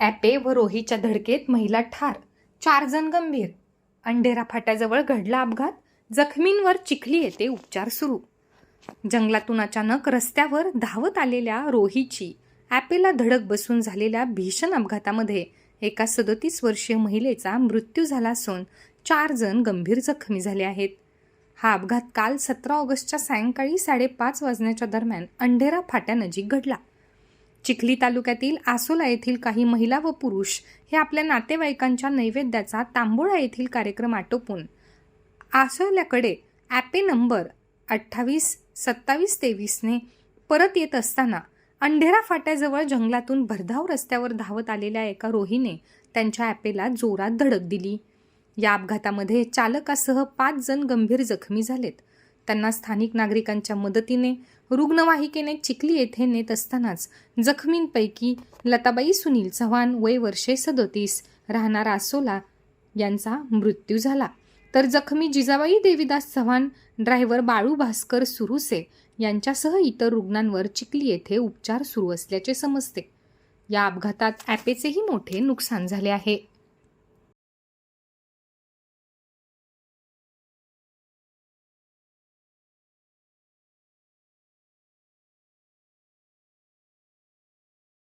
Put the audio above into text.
Ape व रोहीच्या धडकेत महिला ठार चार जण गंभीर. अंडेरा फाट्याजवळ घडला अपघात जखमींवर चिखली येते उपचार सुरू. जंगलातून अचानक रस्त्यावर धावत आलेल्या रोहीची ॲपेला धडक बसून झालेल्या भीषण अपघातामध्ये एका सदोतीस वर्षीय महिलेचा मृत्यू झाला असून चार जण गंभीर जखमी झाले आहेत. हा अपघात काल सतरा ऑगस्टच्या सायंकाळी साडेपाच वाजण्याच्या दरम्यान अंधेरा फाट्यानजीक घडला. चिखली तालुक्यातील आसोला येथील काही महिला व पुरुष हे आपल्या नातेवाईकांच्या नैवेद्याचा तांबोळा येथील कार्यक्रम आटोपून आसोल्याकडे ॲपे नंबर अठ्ठावीस सत्तावीस तेवीसने परत येत असताना अंढेरा फाट्याजवळ जंगलातून भरधाव रस्त्यावर धावत आलेल्या एका रोहीने त्यांच्या ॲपेला जोरात धडक दिली. या अपघातामध्ये चालकासह पाच जण गंभीर जखमी झालेत. त्यांना स्थानिक नागरिकांच्या मदतीने रुग्णवाहिकेने चिखली येथे नेत असतानाच जखमींपैकी लताबाई सुनील चव्हाण वय वर्षे सदोतीस राहणार आसोला यांचा मृत्यू झाला. तर जखमी जिजाबाई देवीदास चव्हाण ड्रायव्हर बाळू भास्कर सुरुसे यांच्यासह इतर रुग्णांवर चिखली येथे उपचार सुरू असल्याचे समजते. या अपघातात ॲपेचेही मोठे नुकसान झाले आहे.